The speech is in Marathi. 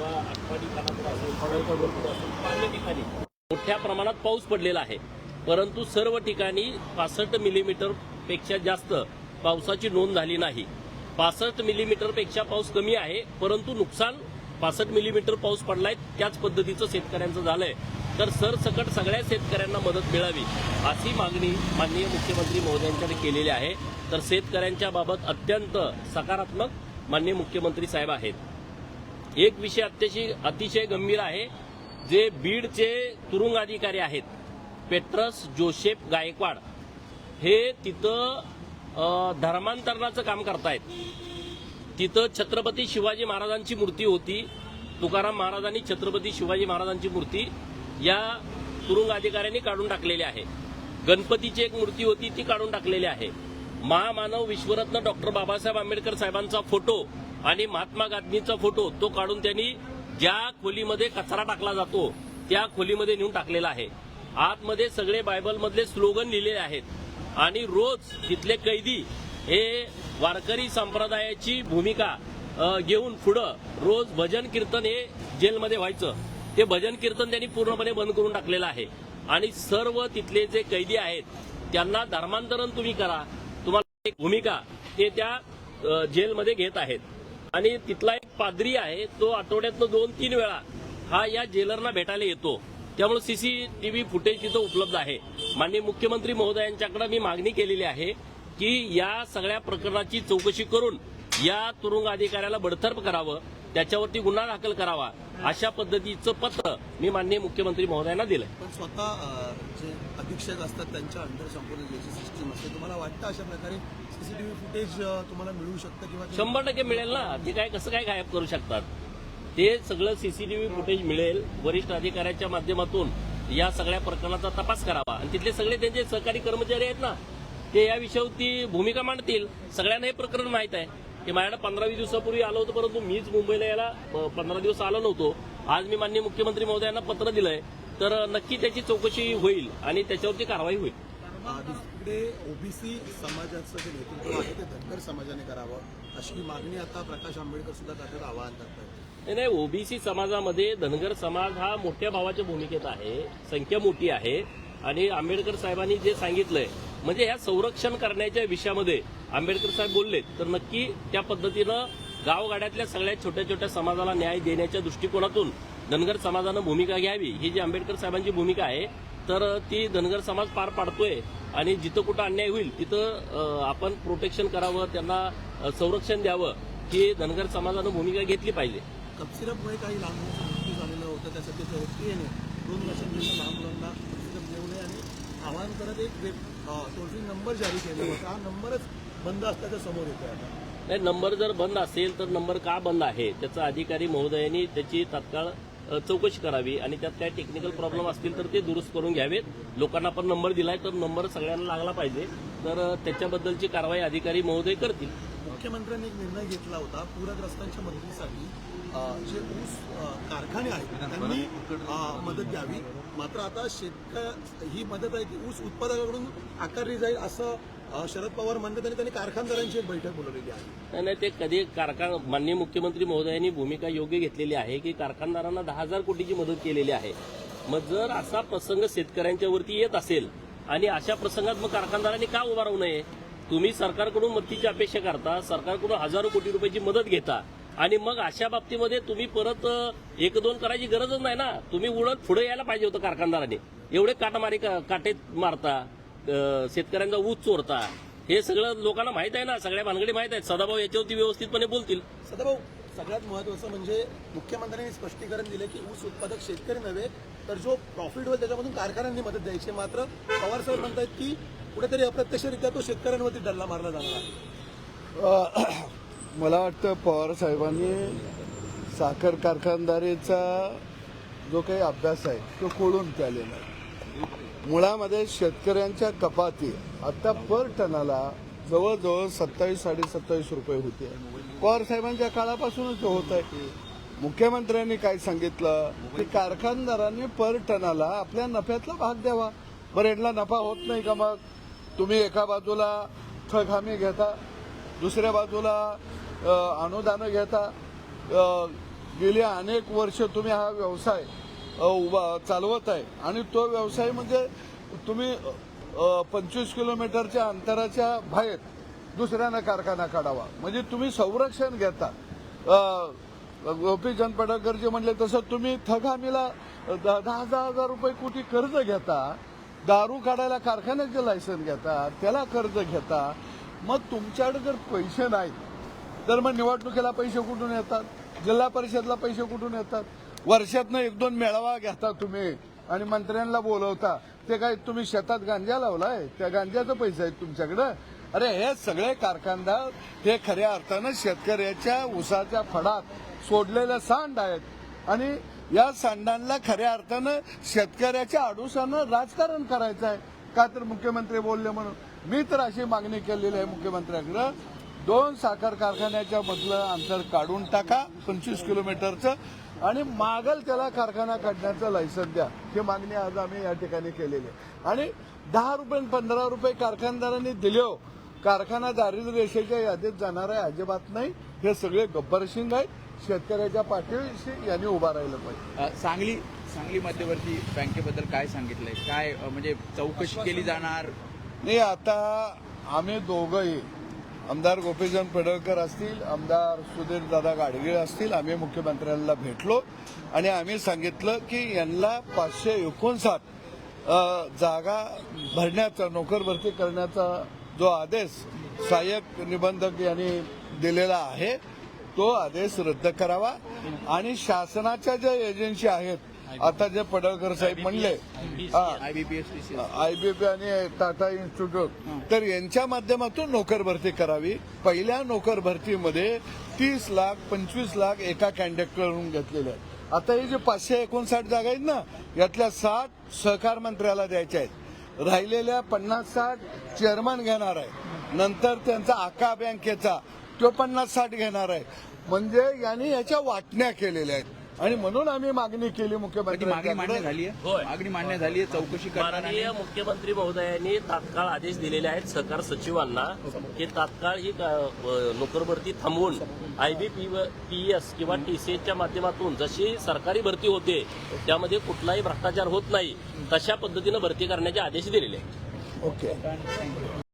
किंवा खानापूर असेल असेल अन्य ठिकाणी. मोठ्या प्रमाणात पाऊस पडलेला आहे. परंतु सर्व ठिकाणी पासष्ट मिलीमीटरपेक्षा जास्त पावसाची नोंद झाली नाही. पासष्ट मिलीमीटरपेक्षा पाऊस कमी आहे परंतु नुकसान पासष्ट मिलीमीटर पाऊस पडलाय त्याच पद्धतीचं शेतकऱ्यांचं झालंय. तर सरसकट सगळ्या शेतकऱ्यांना मदत मिळावी अशी मागणी माननीय मुख्यमंत्री महोदयांकडे केलेली आहे. तर शेतकऱ्यांच्या बाबत अत्यंत सकारात्मक माननीय मुख्यमंत्री साहेब आहेत. एक विषय अत्यशी अतिशय गंभीर आहे जे बीडचे तुरुंग अधिकारी आहेत पेट्रस जोसेफ गायकवाड. हे तिथं धर्मांतरणाचं काम करतायत. तिथं छत्रपती शिवाजी महाराजांची मूर्ती होती तुकाराम महाराजांनी छत्रपती शिवाजी महाराजांची मूर्ती या तुरुंग अधिकाऱ्यांनी काढून टाकलेली आहे. गणपतीची एक मूर्ती होती ती काढून टाकलेली आहे. महामानव विश्वरत्न डॉक्टर बाबासाहेब आंबेडकर साहेबांचा फोटो आणि महात्मा गांधींचा फोटो तो काढून त्यांनी ज्या खोलीमध्ये कचरा टाकला जातो त्या खोलीमध्ये नेऊन टाकलेला आहे. आतमध्ये सगळे बायबलमधले स्लोगन लिहिलेले आहेत. आणि रोज तिथले कैदी हे वारकरी संप्रदायाची भूमिका घेऊन पुढं रोज भजन कीर्तन हे जेलमध्ये व्हायचं. ते भजन कीर्तन त्यांनी पूर्णपणे बंद करून टाकलेलं आहे. आणि सर्व तिथले जे कैदी आहेत त्यांना धर्मांतरण तुम्ही करा. तुम्हाला एक भूमिका ते त्या जेलमध्ये घेत आहेत. आणि तिथला एक पादरी आहे तो आठवड्यातनं दोन तीन वेळा हा या जेलरना भेटायला येतो. त्यामुळे सीसीटीव्ही फुटेज तिथं उपलब्ध आहे. माननीय मुख्यमंत्री महोदयांच्याकडे मी मागणी केलेली आहे की या सगळ्या प्रकरणाची चौकशी करून या तुरुंग अधिकाऱ्याला बडतर्फ करावं. त्याच्यावरती गुन्हा दाखल करावा अशा पद्धतीचं पत्र मी माननीय मुख्यमंत्री महोदयांना दिलंय. पण स्वतः जे अधीक्षक असतात त्यांच्या अंडर संपूर्ण सिस्टीम असते तुम्हाला वाटतं अशा प्रकारे सीसीटीव्ही फुटेज तुम्हाला मिळू शकतं किंवा शंभर टक्के मिळेल ना. ते काय कसं काय गायब करू शकतात? ते सगळं सीसीटीव्ही फुटेज मिळेल. वरिष्ठ अधिकाऱ्याच्या माध्यमातून या सगळ्या प्रकरणाचा तपास करावा. आणि तिथले सगळे त्यांचे सहकारी कर्मचारी आहेत ना ते या विषयावरती भूमिका मांडतील. सगळ्यांना हे प्रकरण माहीत आहे. की माझ्याकडे पंधरा वीस दिवसापूर्वी आलो होतो परंतु मीच मुंबईला यायला पंधरा दिवस आलो नव्हतो. आज मी माननीय मुख्यमंत्री महोदयांना पत्र दिलंय. तर नक्की त्याची चौकशी होईल आणि त्याच्यावरती कारवाई होईल. दुसरीकडे ओबीसी समाजाचं जे नेतृत्व आहे ते धनगर समाजाने करावं अशी मागणी आता प्रकाश आंबेडकर सुद्धा करतात आवाहन करतात. नाही नाही ओबीसी समाजामध्ये धनगर समाज हा मोठ्या भावाच्या भूमिकेत आहे संख्या मोठी आहे. आणि आंबेडकर साहेबांनी जे सांगितलंय म्हणजे ह्या संरक्षण करण्याच्या विषयामध्ये आंबेडकर साहेब बोललेत तर नक्की त्या पद्धतीनं गावगाड्यातल्या सगळ्या छोट्या छोट्या समाजाला न्याय देण्याच्या दृष्टिकोनातून धनगर समाजानं भूमिका घ्यावी ही जी आंबेडकर साहेबांची भूमिका आहे तर ती धनगर समाज पार पाडतोय आणि जिथं कुठं अन्याय होईल तिथं आपण प्रोटेक्शन करावं त्यांना संरक्षण द्यावं ही धनगर समाजानं भूमिका घेतली पाहिजे. कपसिरपमुळे काही लहान मुलांचा मृत्यू झालेला होता त्यासाठी दोन लहान मुलांना कपसिरप देऊ नये आणि आवाहन करत एक वेब टोल फ्री नंबर जारी केला होता. हा नंबरच बंद असल्याचं समोर येतोय आता. नाही नंबर जर बंद असेल तर नंबर का बंद आहे? त्याचा अधिकारी महोदयांनी त्याची तात्काळ चौकशी करावी आणि त्यात काय टेक्निकल प्रॉब्लेम असतील तर ते दुरुस्त करून घ्यावेत. लोकांना पण नंबर दिलाय तर नंबर सगळ्यांना लागला पाहिजे. तर त्याच्याबद्दलची कारवाई अधिकारी महोदय करतील. मुख्यमंत्र्यांनी एक निर्णय घेतला होता पूरग्रस्तांच्या मदतीसाठी. जे ऊस कारखाने आहेत त्यांनी मदत द्यावी. मात्र आता शेतक ही मदत आहे ती ऊस उत्पादकाकडून आकारली जाईल असं शरद पवार म्हणतात आणि त्यांनी कारखानदारांची एक बैठक बोलवलेली आहे. नाही नाही ते कधी कारखान माननीय मुख्यमंत्री महोदयांनी भूमिका योग्य घेतलेली आहे की कारखानदारांना दहा हजार कोटीची मदत केलेली आहे. मग जर असा प्रसंग शेतकऱ्यांच्या वरती येत असेल आणि अशा प्रसंगात मग कारखानदारांनी का उभा राहू नये? तुम्ही सरकारकडून मदतीची अपेक्षा करता सरकारकडून हजारो कोटी रुपयाची मदत घेता. आणि मग अशा बाबतीमध्ये तुम्ही परत एक दोन करायची गरजच नाही ना. तुम्ही उडत पुढे यायला पाहिजे होतं कारखानदारांनी. एवढे काटामारी का- काटे मारता शेतकऱ्यांचा ऊस चोरता हे सगळं लोकांना माहीत आहे ना. सगळ्या भानगडी माहीत आहेत. सदाभाऊ याच्यावरती व्यवस्थितपणे बोलतील. सदाभाऊ सगळ्यात महत्वाचं म्हणजे मुख्यमंत्र्यांनी स्पष्टीकरण दिलं की ऊस उत्पादक शेतकरी नव्हे तर जो प्रॉफिट होईल त्याच्यामधून कारखान्यांनी मदत द्यायची. मात्र पवार साहेब म्हणतात की कुठेतरी अप्रत्यक्षरित्या तो शेतकऱ्यांवरती डल्ला मारला जाणार आहे. मला वाटतं पवार साहेबांनी साखर कारखानदारीचा जो काही अभ्यास आहे तो खोडून केलेला आहे. मुळामध्ये शेतकऱ्यांच्या कपाती आता पर टनाला जवळजवळ सत्तावीस साडेसत्तावीस रुपये होते. पवार साहेबांच्या काळापासूनच होत आहे. मुख्यमंत्र्यांनी काय सांगितलं? की कारखानदारांनी पर टनाला आपल्या नफ्यातला भाग द्यावा. बरं यांना नफा होत नाही का मग? तुम्ही एका बाजूला थक हमी घेता दुसऱ्या बाजूला अनुदानं घेता गेली अनेक वर्ष तुम्ही हा व्यवसाय उभा चालवत आहे. आणि तो व्यवसाय म्हणजे तुम्ही पंचवीस किलोमीटरच्या अंतराच्या बाहेर दुसऱ्यांना कारखाना काढावा. म्हणजे तुम्ही संरक्षण घेता. अ, गोपीचंद पडळकरजी म्हणले तसं तुम्ही थगामीला दहा दहा दहा हजार रुपये कोटी कर्ज घेता दारू काढायला कारखान्याचे लायसन घेता त्याला कर्ज घेता मग तुमच्याकडे जर पैसे नाहीत तर मग निवडणुकीला पैसे कुठून येतात? जिल्हा परिषदला पैसे कुठून येतात? वर्षातनं एक दोन मेळावा घेता तुम्ही आणि मंत्र्यांना बोलवता. ते काय तुम्ही शेतात गांजा लावलाय? त्या गांजाचा पैसे आहेत तुमच्याकडे? अरे हे सगळे कारखानदार हे खऱ्या अर्थानं शेतकऱ्याच्या ऊसाच्या फडात सोडलेल्या सांड आहेत. आणि या सांडांना खऱ्या अर्थानं शेतकऱ्याच्या आडुसानं राजकारण करायचं आहे का तर मुख्यमंत्री बोलले म्हणून? मी तर अशी मागणी केलेली आहे मुख्यमंत्र्यांकडं दोन साखर कारखान्याच्या मधलं अंतर काढून टाका पंचवीस किलोमीटरचं आणि मागल त्याला कारखाना काढण्याचं लायसन द्या. ही मागणी आज आम्ही या ठिकाणी केलेली आहे. आणि दहा रुपये आणि पंधरा रुपये कारखानदारांनी दिले हो. कारखाना दारिद्र्य रेषेच्या यादीत जाणार आहे अजिबात नाही. हे सगळे गब्बरशिंग आहेत. शेतकऱ्याच्या पाठीशी यांनी उभा राहिलं पाहिजे. सांगली सांगली मध्यवर्ती बँकेबद्दल काय सांगितलंय? काय म्हणजे चौकशी केली जाणार? नाही आता आम्ही दोघंही आमदार गोपीचंद पेडळकर असतील आमदार सुधीर दादा गाडगीळ असतील आम्ही मुख्यमंत्र्यांना भेटलो आणि आम्ही सांगितलं की यांना पाचशे एकोणसाठ जागा भरण्याचा नोकर भरती करण्याचा जो आदेश सहाय्यक निबंधक यांनी दिलेला आहे तो आदेश रद्द करावा. आणि शासनाच्या ज्या एजन्सी आहेत आता जे पडळकर साहेब म्हणले आयबीपी आणि टाटा इन्स्टिट्यूट. तर यांच्या माध्यमातून नोकर भरती करावी. पहिल्या नोकर भरतीमध्ये तीस लाख पंचवीस लाख एका कॅन्डक्टरकडून घेतलेले आहेत. आता हे जे पाचशे एकोणसाठ जागा आहेत ना यातल्या साठ सहकार मंत्र्याला द्यायच्या आहेत. राहिलेल्या पन्नास साठ चेअरमन घेणार आहे. नंतर त्यांचा आका बँकेचा तो पन्नास साठ घेणार आहे. म्हणजे यांनी याच्या वाटण्या केलेल्या आहेत. आणि म्हणून आम्ही मागणी केली ती मागणी मान्य झाली आहे. मागणी मान्य झाली आहे? चौकशी करणार मुख्यमंत्री महोदयांनी तात्काळ आदेश दिलेले आहेत सहकार सचिवांना की तात्काळ ही नोकर भरती थांबवून आयबी पीएस किंवा टीसीएसच्या माध्यमातून जशी सरकारी भरती होते त्यामध्ये कुठलाही भ्रष्टाचार होत नाही तशा पद्धतीनं भरती करण्याचे आदेश दिलेले आहेत. ओके.